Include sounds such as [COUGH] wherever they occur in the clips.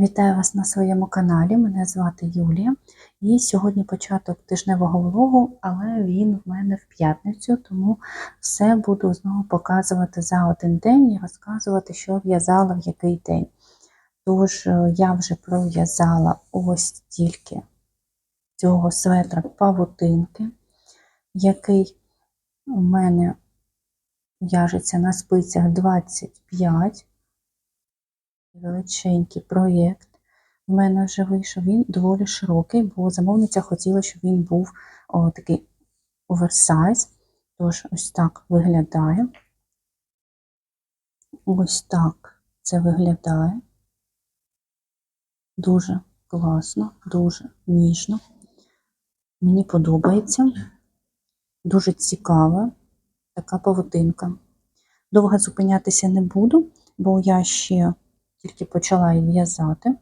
Вітаю вас на своєму каналі. Мене звати Юлія. І сьогодні початок тижневого влогу, але він в мене в п'ятницю, тому все буду знову показувати за один день і розказувати, що в'язала в який день. Тож, е, я вже пров'язала ось тільки цього светра павутинки, який у мене в'яжеться на спицях 25 величенький проєкт. У мене вже вийшов він доволі широкий, бо замовниця хотіла, щоб він був о, такий оверсайз. Тож, ось так виглядає. Ось так це виглядає. Дуже класно, дуже ніжно. Мені подобається. Дуже цікава така павутинка. Довго зупинятися не буду, бо я ще тільки почала її в'язати.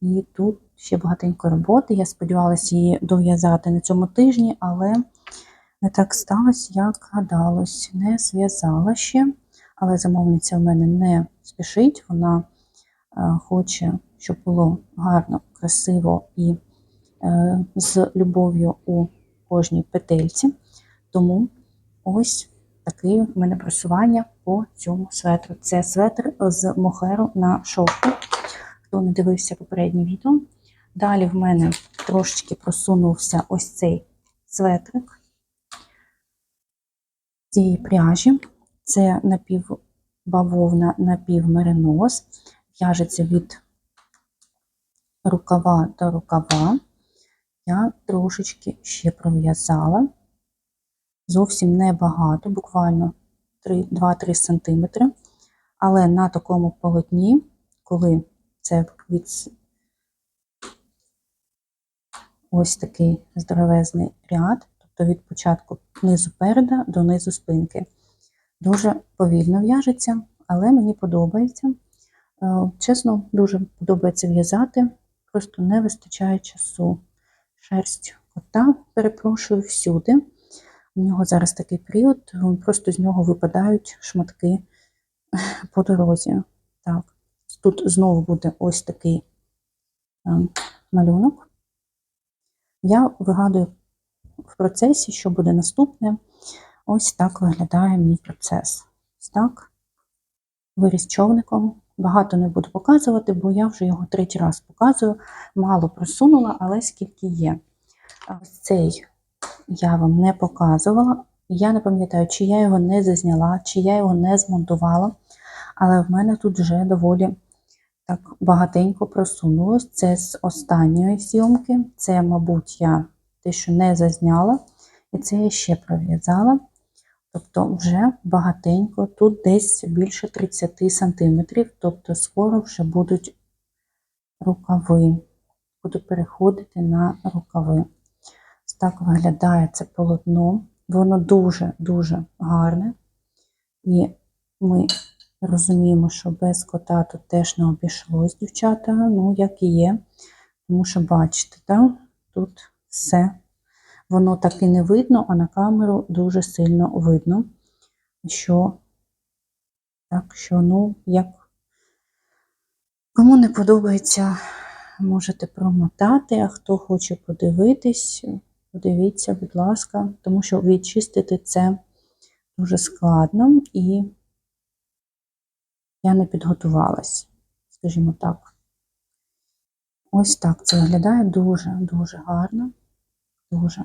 І тут ще багатенько роботи. Я сподівалася її дов'язати на цьому тижні, але не так сталося, як гадалось. Не зв'язала ще, але замовниця в мене не спішить. Вона е, хоче, щоб було гарно, красиво і е, з любов'ю у кожній петельці. Тому ось таке в мене просування по цьому светру. Це светр з мохеру на шовку. Хто не дивився попереднє відео. Далі в мене трошечки просунувся ось цей светрик цієї пряжі. Це напівбавовна, напівмеринос. В'яжеться від рукава до рукава. Я трошечки ще пров'язала зовсім небагато, буквально 2-3 см. Але на такому полотні, коли це від ось такий здоровезний ряд, тобто від початку низу переда до низу спинки. Дуже повільно в'яжеться, але мені подобається. Е, чесно, дуже подобається в'язати, просто не вистачає часу. Шерсть кота, перепрошую всюди. У нього зараз такий період, просто з нього випадають шматки [LAUGHS] по дорозі. Так. Тут знову буде ось такий ем, малюнок. Я вигадую в процесі, що буде наступне. Ось так виглядає мій процес. Ось так, виріз човником. Багато не буду показувати, бо я вже його третій раз показую. Мало просунула, але скільки є. Ось цей я вам не показувала. Я не пам'ятаю, чи я його не зазняла, чи я його не змонтувала. Але в мене тут вже доволі так багатенько просунулось. Це з останньої зйомки. Це, мабуть, я те, що не зазняла, і це я ще пров'язала. Тобто, вже багатенько, тут десь більше 30 см, тобто, скоро вже будуть рукави. Буду переходити на рукави. Так виглядає це полотно. Воно дуже-дуже гарне. І ми розуміємо, що без кота тут теж не обійшлось, дівчата, ну, як і є. Тому що, бачите, так? тут все. Воно так і не видно, а на камеру дуже сильно видно, що, так, що, ну, як кому не подобається, можете промотати, а хто хоче подивитись, подивіться, будь ласка, тому що відчистити це дуже складно і я не підготувалась, скажімо так. Ось так це виглядає дуже-дуже гарно, дуже.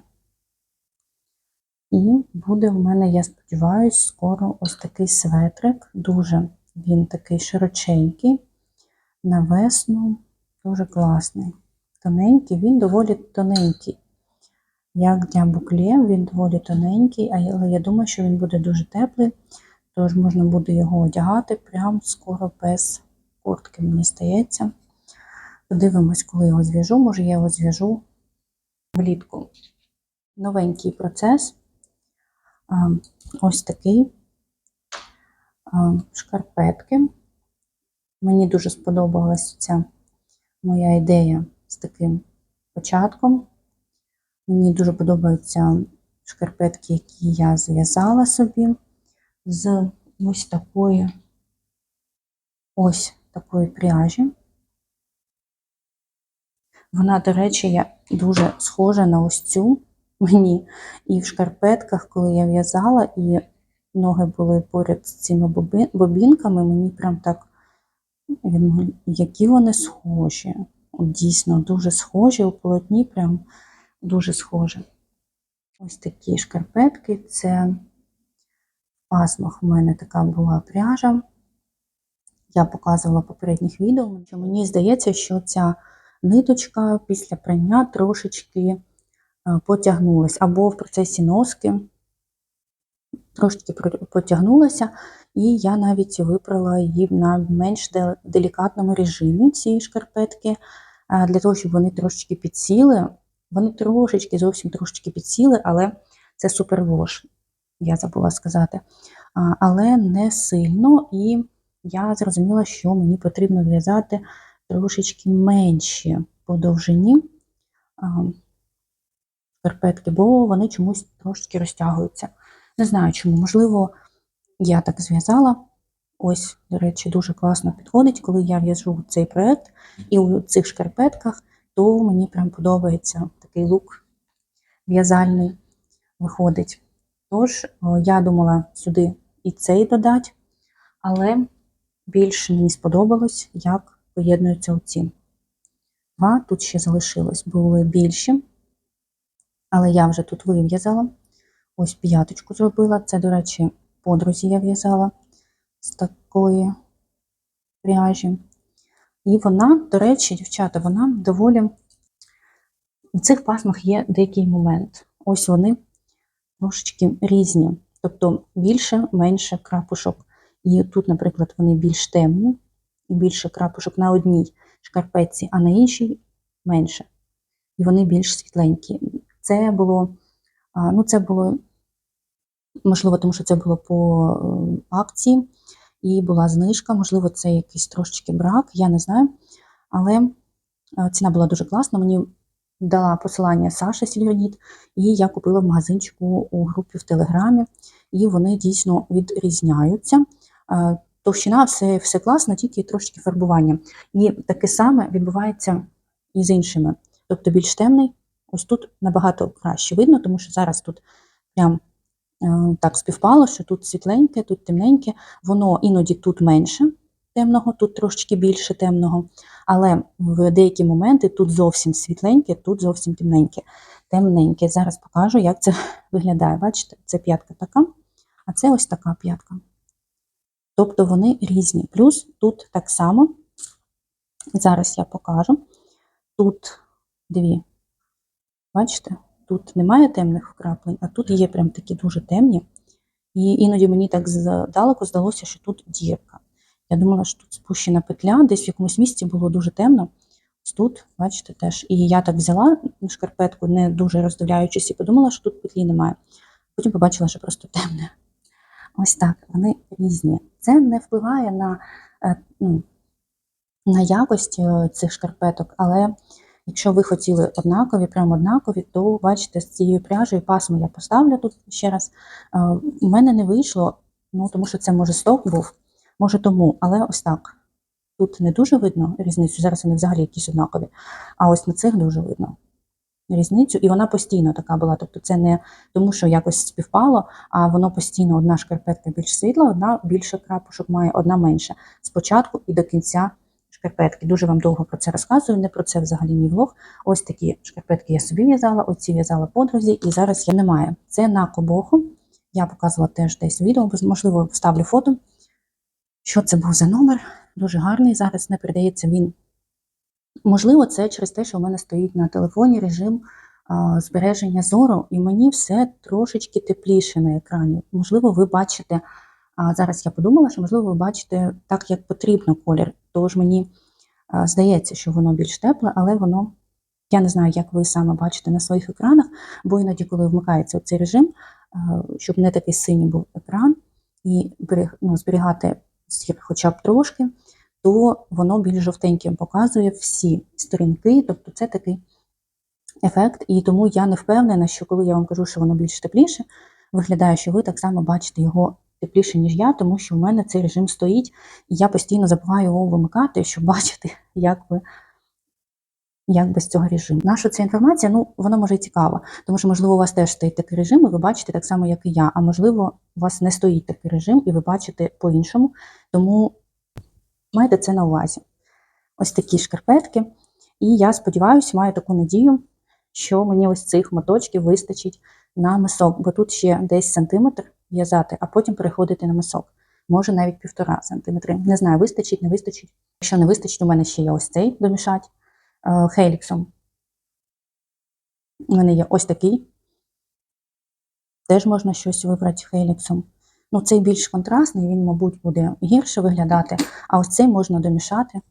І буде в мене, я сподіваюся, скоро ось такий светрик. Дуже він такий широченький, на весну, дуже класний. Тоненький, він доволі тоненький. Як для букле, він доволі тоненький, але я думаю, що він буде дуже теплий. Тож можна буде його одягати прямо скоро без куртки, мені здається. Подивимось, коли його зв'яжу. Може, я його зв'яжу влітку. Новенький процес. Ось такий шкарпетки. Мені дуже сподобалася ця моя ідея з таким початком. Мені дуже подобаються шкарпетки, які я зв'язала собі з ось такої ось такої пряжі. Вона, до речі, дуже схожа на ось цю мені. І в шкарпетках, коли я в'язала, і ноги були поряд з цими бобінками, мені прям так, які вони схожі. Дійсно дуже схожі у полотні, прям дуже схожі. Ось такі шкарпетки. Це в пасмах в мене така була пряжа. Я показувала попередніх відео, що мені здається, що ця ниточка після прання трошечки е, потягнулась, або в процесі носки трошечки потягнулася, і я навіть випрала її на менш делікатному режимі ці шкарпетки, е, для того, щоб вони трошечки підсіли. Вони трошечки, зовсім трошечки підсіли, але це супервош, я забула сказати. Але не сильно, і я зрозуміла, що мені потрібно в'язати трошечки менші по довжині шкарпетки, бо вони чомусь трошечки розтягуються. Не знаю чому, можливо, я так зв'язала. Ось, до речі, дуже класно підходить, коли я в'яжу цей проект і у цих шкарпетках, то мені прям подобається такий лук в'язальний виходить. Тож, я думала сюди і цей додати, але більше мені сподобалось, як поєднуються оці. Два тут ще залишилось, були більші, але я вже тут вив'язала. Ось п'яточку зробила. Це, до речі, подрузі я в'язала з такої пряжі. І вона, до речі, дівчата, вона доволі. В цих пасмах є деякий момент. Ось вони трошечки різні. Тобто більше, менше крапушок. І тут, наприклад, вони більш темні, і більше крапушок на одній шкарпетці, а на іншій менше. І вони більш світленькі. Це було, ну, це було, можливо, тому що це було по е, акції, і була знижка, можливо, це якийсь трошечки брак, я не знаю. Але е, ціна була дуже класна. Мені дала посилання Саша Сільйоніт, і я купила в магазинчику у групі в Телеграмі, і вони дійсно відрізняються. Е, Товщина, все, все класно, тільки трошечки фарбування. І таке саме відбувається і з іншими. Тобто більш темний, ось тут набагато краще видно, тому що зараз тут прям е, так співпало, що тут світленьке, тут темненьке, воно іноді тут менше темного, тут трошечки більше темного, але в деякі моменти тут зовсім світленьке, тут зовсім темненьке. Темненьке. Зараз покажу, як це [LAUGHS] виглядає. Бачите, це п'ятка така, а це ось така п'ятка. Тобто вони різні. Плюс тут так само, зараз я покажу. Тут дві. Бачите, тут немає темних вкраплень, а тут є прям такі дуже темні. І іноді мені так здалеку здалося, що тут дірка. Я думала, що тут спущена петля, десь в якомусь місці було дуже темно. Ось тут, бачите, теж. І я так взяла шкарпетку, не дуже роздивляючись, і подумала, що тут петлі немає. Потім побачила, що просто темне. Ось так, вони різні. Це не впливає на, е, ну, на якість е, цих шкарпеток, але якщо ви хотіли однакові, прямо однакові, то бачите, з цією пряжею пасму я поставлю тут ще раз. Е, У мене не вийшло, ну тому що це може сток був, може тому, але ось так. Тут не дуже видно різницю, зараз вони взагалі якісь однакові, а ось на цих дуже видно різницю, і вона постійно така була. Тобто це не тому, що якось співпало, а воно постійно одна шкарпетка більш світла, одна більше крапушок має, одна менша. Спочатку і до кінця шкарпетки. Дуже вам довго про це розказую, не про це взагалі мій влог. Ось такі шкарпетки я собі в'язала, оці в'язала подрузі, і зараз я немає. Це на кобоху. Я показувала теж десь відео, можливо, вставлю фото. Що це був за номер? Дуже гарний. Зараз не передається він. Можливо, це через те, що в мене стоїть на телефоні режим а, збереження зору, і мені все трошечки тепліше на екрані. Можливо, ви бачите, а зараз я подумала, що можливо, ви бачите так, як потрібно колір. Тож мені а, здається, що воно більш тепле, але воно, я не знаю, як ви саме бачите на своїх екранах, бо іноді, коли вмикається цей режим, щоб не такий синій був екран, і ну, зберігати хоча б трошки, то воно більш жовтеньким показує всі сторінки, тобто це такий ефект. І тому я не впевнена, що коли я вам кажу, що воно більш тепліше, виглядає, що ви так само бачите його тепліше, ніж я, тому що в мене цей режим стоїть, і я постійно забуваю його вимикати, щоб бачити, як ви як без цього режиму. Наша ця інформація, ну, вона може і цікава, тому що, можливо, у вас теж стоїть такий режим, і ви бачите так само, як і я, а можливо, у вас не стоїть такий режим, і ви бачите по-іншому. Тому майте це на увазі. Ось такі шкарпетки. І я сподіваюся, маю таку надію, що мені ось цих моточків вистачить на мисок, бо тут ще десь сантиметр в'язати, а потім переходити на мисок. Може навіть півтора сантиметри. Не знаю, вистачить, не вистачить. Якщо не вистачить, у мене ще є ось цей домішать хеліксом. У мене є ось такий. Теж можна щось вибрати хеліксом. Ну, цей більш контрастний, він, мабуть, буде гірше виглядати, а ось цей можна домішати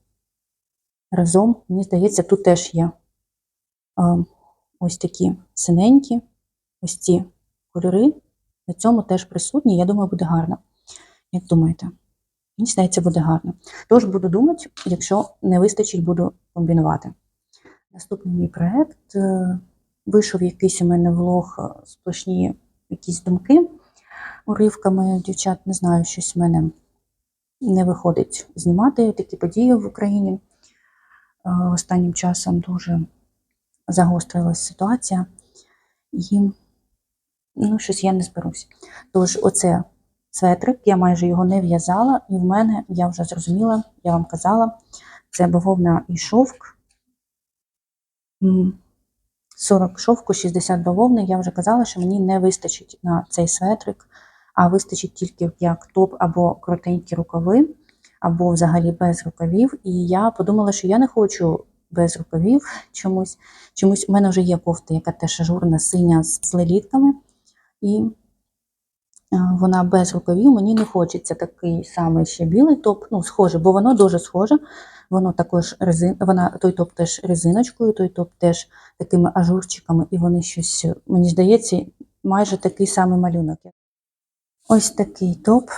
разом. Мені здається, тут теж є е, ось такі синенькі, ось ці кольори. На цьому теж присутні. Я думаю, буде гарно. Як думаєте? Мені здається, буде гарно. Тож буду думати, якщо не вистачить, буду комбінувати. Наступний мій проєкт. е, Вийшов якийсь у мене влог е, сплошні якісь думки уривками. Дівчат, не знаю, щось в мене не виходить знімати такі події в Україні. Е, Останнім часом дуже загострилась ситуація, і ну, щось я не зберусь. Тож, оце светрик, я майже його не в'язала, і в мене, я вже зрозуміла, я вам казала, це бавовна і шовк. М, 40 шовку, 60 бавовни. Я вже казала, що мені не вистачить на цей светрик, а вистачить тільки як топ або коротенькі рукави, або взагалі без рукавів. І я подумала, що я не хочу без рукавів чомусь. Чомусь у мене вже є кофта, яка теж ажурна, синя з лелітками. І вона без рукавів. Мені не хочеться такий самий ще білий топ, ну, схоже, бо воно дуже схоже. Воно також резин, вона той топ теж резиночкою, той топ теж такими ажурчиками, і вони щось, мені здається, майже такий самий малюнок. Ось такий топ.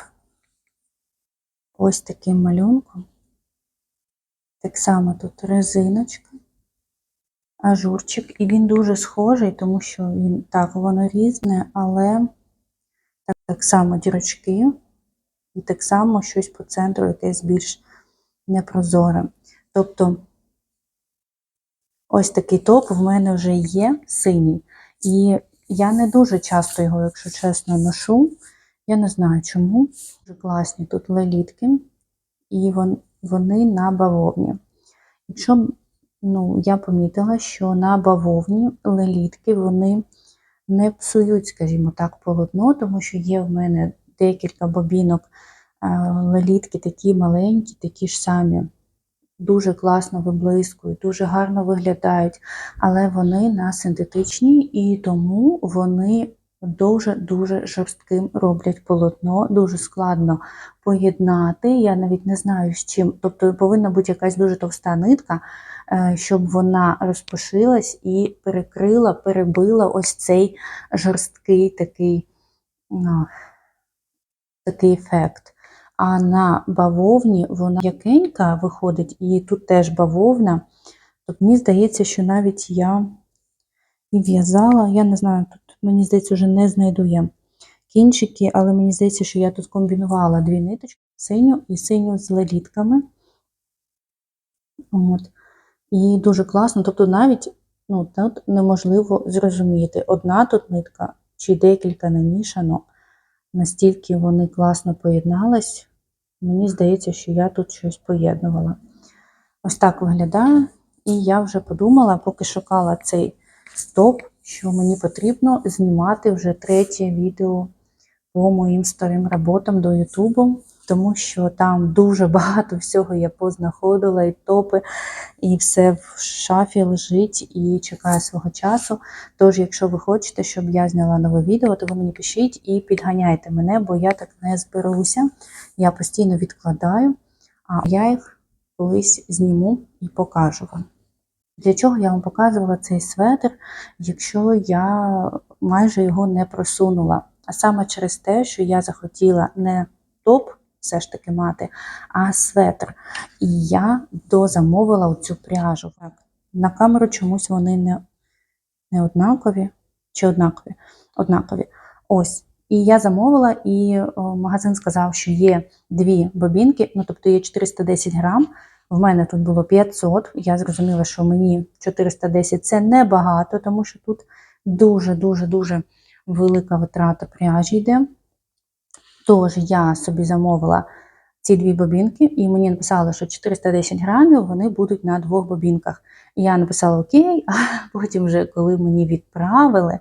Ось таким малюнком. Так само тут резиночка, ажурчик, і він дуже схожий, тому що він так, воно різне, але так, само дірочки, і так само щось по центру, якесь більш непрозоре. Тобто, ось такий топ в мене вже є синій. І я не дуже часто його, якщо чесно, ношу. Я не знаю чому. Дуже класні тут лелітки, і вон- вони на бавовні. Якщо ну, я помітила, що на бавовні лелітки вони не псують, скажімо так, полотно, тому що є в мене декілька бобінок е, лелітки такі маленькі, такі ж самі. Дуже класно виблискують, дуже гарно виглядають, але вони на синтетичній і тому вони дуже-дуже жорстким роблять полотно, дуже складно поєднати. Я навіть не знаю з чим. Тобто повинна бути якась дуже товста нитка, щоб вона розпошилась і перекрила, перебила ось цей жорсткий такий, ну, такий ефект. А на бавовні вона м'якенька виходить, і тут теж бавовна. Тобто мені здається, що навіть я і в'язала, я не знаю, тут, мені здається, вже не знайду я кінчики, але мені здається, що я тут комбінувала дві ниточки, синю і синю з лелітками. От. І дуже класно. Тобто навіть ну, тут неможливо зрозуміти, одна тут нитка чи декілька намішано. Настільки вони класно поєднались. Мені здається, що я тут щось поєднувала. Ось так виглядає. І я вже подумала, поки шукала цей топ, що мені потрібно знімати вже третє відео по моїм старим роботам до Ютубу, тому що там дуже [LAUGHS] багато всього я познаходила, і топи, і все в шафі лежить і чекає свого часу. Тож, якщо ви хочете, щоб я зняла нове відео, то ви мені пишіть і підганяйте мене, бо я так не зберуся. Я постійно відкладаю, а я їх колись зніму і покажу вам. Для чого я вам показувала цей светр, якщо я майже його не просунула? А саме через те, що я захотіла не топ все ж таки мати, а светр. І я дозамовила оцю пряжу. Так, на камеру чомусь вони не, не однакові чи однакові? Однакові. Ось. І я замовила, і магазин сказав, що є дві бобінки, ну тобто є 410 грам В мене тут було 500. Я зрозуміла, що мені 410 це небагато, тому що тут дуже-дуже-дуже велика витрата пряжі йде. Тож я собі замовила ці дві бобінки, і мені написали, що 410 грамів вони будуть на двох бобінках. І я написала Окей, [LAUGHS] а потім, вже, коли мені відправили,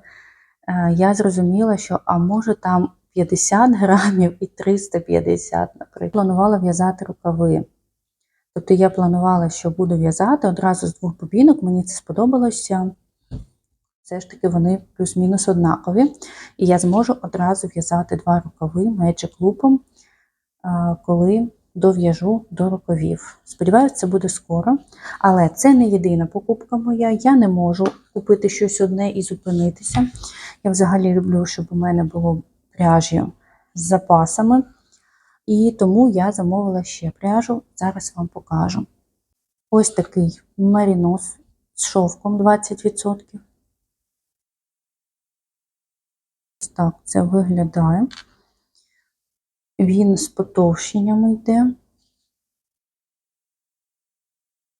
е, я зрозуміла, що а може там 50 грамів і 350, наприклад. Планувала в'язати рукави. Тобто я планувала, що буду в'язати одразу з двох бобінок, мені це сподобалося. Все ж таки вони плюс-мінус однакові. І я зможу одразу в'язати два рукави Magic Loop, коли дов'яжу до рукавів. Сподіваюся, це буде скоро. Але це не єдина покупка моя. Я не можу купити щось одне і зупинитися. Я взагалі люблю, щоб у мене було пряжі з запасами. І тому я замовила ще пряжу, зараз вам покажу. Ось такий марінос з шовком 20%. Ось так це виглядає. Він з потовщеннями йде.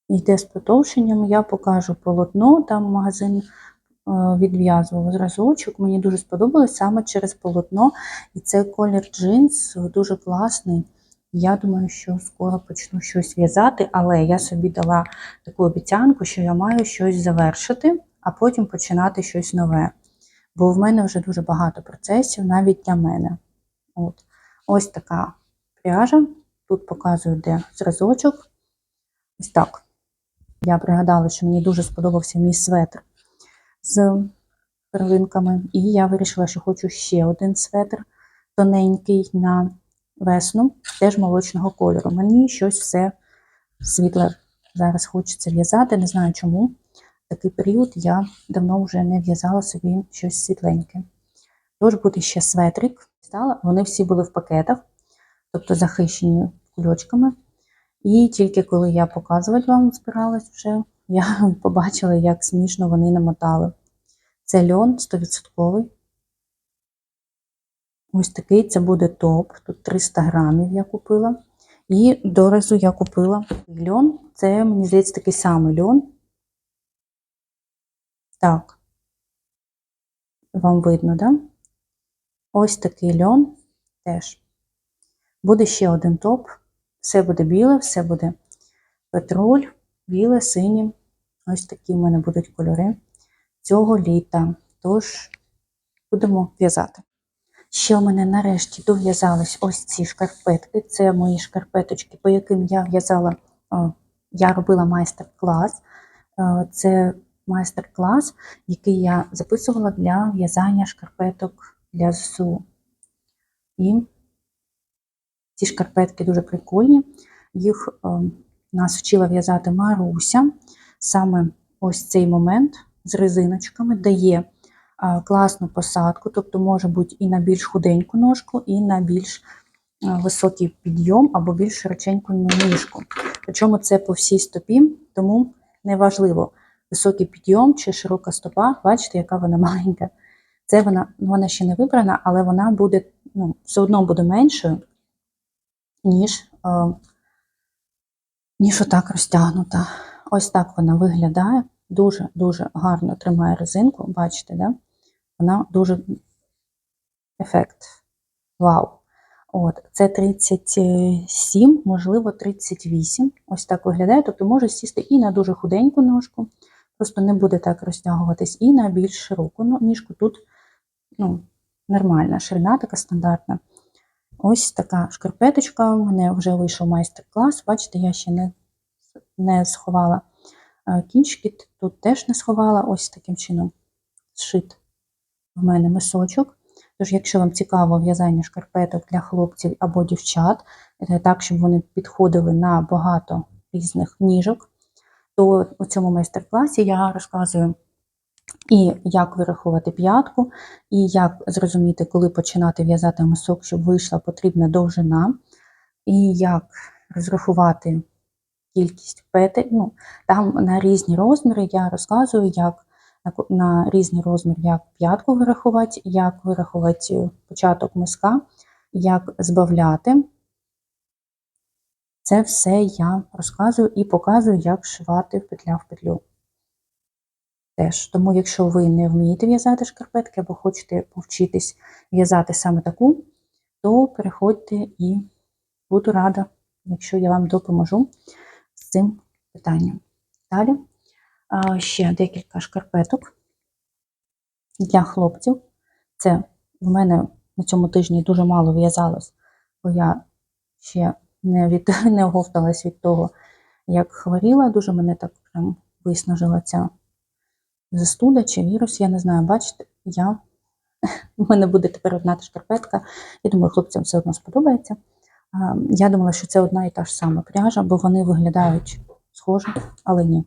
Йде з потовщенням, я покажу полотно, там магазин Е, відв'язувала зразочок. Мені дуже сподобалось саме через полотно. І це колір джинс дуже класний. Я думаю, що скоро почну щось в'язати, але я собі дала таку обіцянку, що я маю щось завершити, а потім починати щось нове. Бо в мене вже дуже багато процесів, навіть для мене. От. Ось така пряжа. Тут показую, де зразочок. Ось так. Я пригадала, що мені дуже сподобався мій светр з перлинками. І я вирішила, що хочу ще один светр тоненький на весну, теж молочного кольору. Мені щось все світле зараз хочеться в'язати, не знаю чому. Такий період я давно вже не в'язала собі щось світленьке. Тож буде ще светрик. Вони всі були в пакетах, тобто захищені кульочками. І тільки коли я показувати вам збиралась вже, я [LAUGHS] побачила, як смішно вони намотали. Це льон 100%. Ось такий це буде топ. Тут 300 грамів я купила. І доразу я купила льон. Це, мені здається, такий самий льон. Так, вам видно, да? Ось такий льон теж. Буде ще один топ. Все буде біле, все буде петроль біле, синє. Ось такі в мене будуть кольори цього літа. Тож будемо в'язати. Ще у мене нарешті дов'язались ось ці шкарпетки. Це мої шкарпеточки, по яким я в'язала, я робила майстер-клас. Це майстер-клас, який я записувала для в'язання шкарпеток для ЗСУ. І ці шкарпетки дуже прикольні. Їх нас вчила в'язати Маруся. Саме ось цей момент з резиночками дає класну посадку, тобто може бути і на більш худеньку ножку, і на більш високий підйом або більш широченьку ніжку. Причому це по всій стопі, тому неважливо, високий підйом чи широка стопа, бачите, яка вона [LAUGHS] маленька. Це вона вона ще не вибрана, але вона буде ну, все одно буде меншою, ніж ніж отак розтягнута. Ось так вона виглядає. Дуже-дуже гарно тримає резинку, бачите, да? вона дуже ефект. Вау! От, Це 37, можливо, 38. Ось так виглядає. Тобто може сісти і на дуже худеньку ножку, просто не буде так розтягуватись, і на більш широку ніжку. Тут ну, нормальна ширина, така стандартна. Ось така шкарпеточка. У мене вже вийшов майстер-клас. Бачите, я ще не не сховала кінчики, тут теж не сховала, ось таким чином зшит в мене мисочок. Тож, якщо вам цікаво в'язання шкарпеток для хлопців або дівчат, е, так, щоб вони підходили на багато різних ніжок, то у цьому майстер-класі я розказую і як вирахувати п'ятку, і як зрозуміти, коли починати в'язати мисок, щоб вийшла потрібна довжина, і як розрахувати кількість петель. Ну, Там на різні розміри я розказую, як на різний розмір, як п'ятку вирахувати, як вирахувати початок миска, як збавляти. Це все я розказую і показую, як шивати петля в петлю. Теж. Тому, якщо ви не вмієте в'язати шкарпетки або хочете повчитись в'язати саме таку, то переходьте і буду рада, якщо я вам допоможу з цим питанням. Далі ще декілька шкарпеток для хлопців. Це в мене на цьому тижні дуже мало в'язалось, бо я ще не, від, [LAUGHS] не оговталась від того, як хворіла. Дуже мене так прям виснажила ця застуда чи вірус, я не знаю. Бачите, я [LAUGHS] у мене буде тепер одна та шкарпетка. Я думаю, хлопцям все одно сподобається. Я думала, що це одна і та ж сама пряжа, бо вони виглядають схоже, але ні.